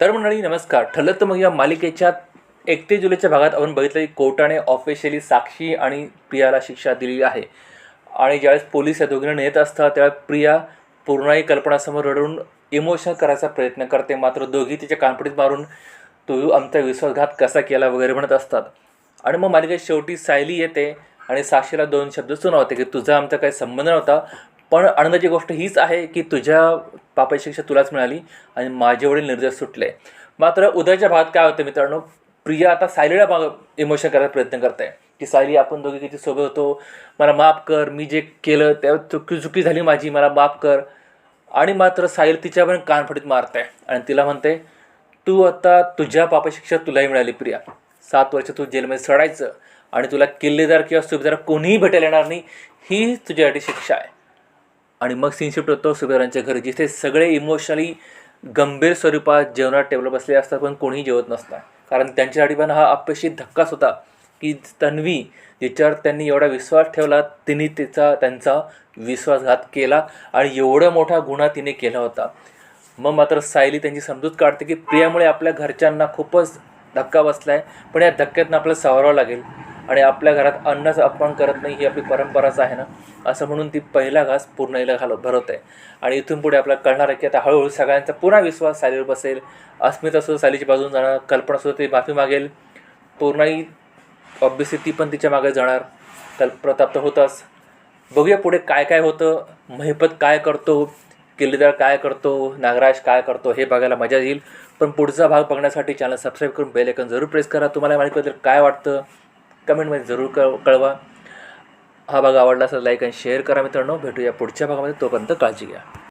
तर मंडळी नमस्कार. ठरलं तर मग या मालिकेच्या एकतीस जुलैच्या भागात आपण बघितलं की कोर्टाने ऑफिशियली साक्षी आणि प्रियाला शिक्षा दिली आहे. आणि ज्यावेळेस पोलीस या दोघींना नेत असतात त्यावेळेस प्रिया पूर्णाई कल्पनासमोर रडून इमोशन करायचा प्रयत्न करते. मात्र दोघी तिच्या कानपुडीत मारून तू आमचा विश्वासघात कसा केला वगैरे म्हणत असतात. आणि मग मालिकेत शेवटी सायली येते आणि साक्षीला दोन शब्द सुनावते की तुझा आमचा काही संबंध नव्हता. पण आनंदाची गोष्ट हीच आहे की तुझ्या पापाची शिक्षा तुलाच मिळाली आणि माझे वडील निर्दोष सुटले. मात्र उद्याच्या भागात काय होतं मित्रांनो? प्रिया आता सायलीला माग इमोशन करायचा प्रयत्न करते. की सायली आपण दोघे किती सोबत होतो? मला माफ कर मी जे केलं त्या चुकी चुकी झाली माझी मला माफ कर. आणि मात्र साहिल तिच्यावर कानफडीत मारते आणि तिला म्हणते तू आता तुझ्या पापाची शिक्षा तुलाही मिळाली प्रिया. सात वर्ष तू जेलमध्ये सडायचं आणि तुला किल्लेदार किंवा सुभेदार कोणीही भेटायला येणार नाही. ही तुझ्यासाठी शिक्षा आहे. आणि मग सीन शिफ्ट होतो सुभेदारांच्या घरी जिथे सगळे इमोशनली गंभीर स्वरूपात जेवणात टेबलवर बसले असतात पण कोणीही जेवत नसतं कारण त्यांच्यासाठी पण हा अपेक्षित धक्काच होता की तन्वी जिच्यावर त्यांनी एवढा विश्वास ठेवला तिने तिचा त्यांचा विश्वासघात केला आणि एवढा मोठा गुन्हा तिने केला होता. मग मात्र सायली त्यांची समजूत काढते की प्रियामुळे आपल्या घरच्यांना खूपच धक्का बसला आहे पण या धक्क्यातनं आपल्याला सावरावं लागेल. आणि आपल्या घरात अन्नाचा अपमान करत नाही ही आपली परंपराच आहे ना? असं म्हणून ती पहिला घास पूर्ण हिला घाल भरवत. आहे आणि इथून पुढे आपल्याला कळणार आहे की आता हळूहळू सगळ्यांचा पुन्हा विश्वास सालीवर बसेल. अस्मिता सुद्धा सायलीची बाजून जाणार कल्पना सुद्धा ती माफी मागेल. पूर्णही ऑब्विसली ती पण तिच्यामागे जाणार. कल प्रताप तर होताच. बघूया पुढे काय काय होतं महिपत काय करतो किल्लेदार काय करतो नागराज काय करतो हे बघायला मजा येईल. पण पुढचा भाग बघण्यासाठी चॅनल सबस्क्राईब करून बेल आयकॉन जरूर प्रेस करा. तुम्हाला माहितीबद्दल काय वाटतं कमेंटमध्ये जरूर कळ कळवा. हा भाग आवडला असेल लाईक आणि शेअर करा मित्रांनो. भेटूया पुढच्या भागामध्ये. तोपर्यंत काळजी घ्या.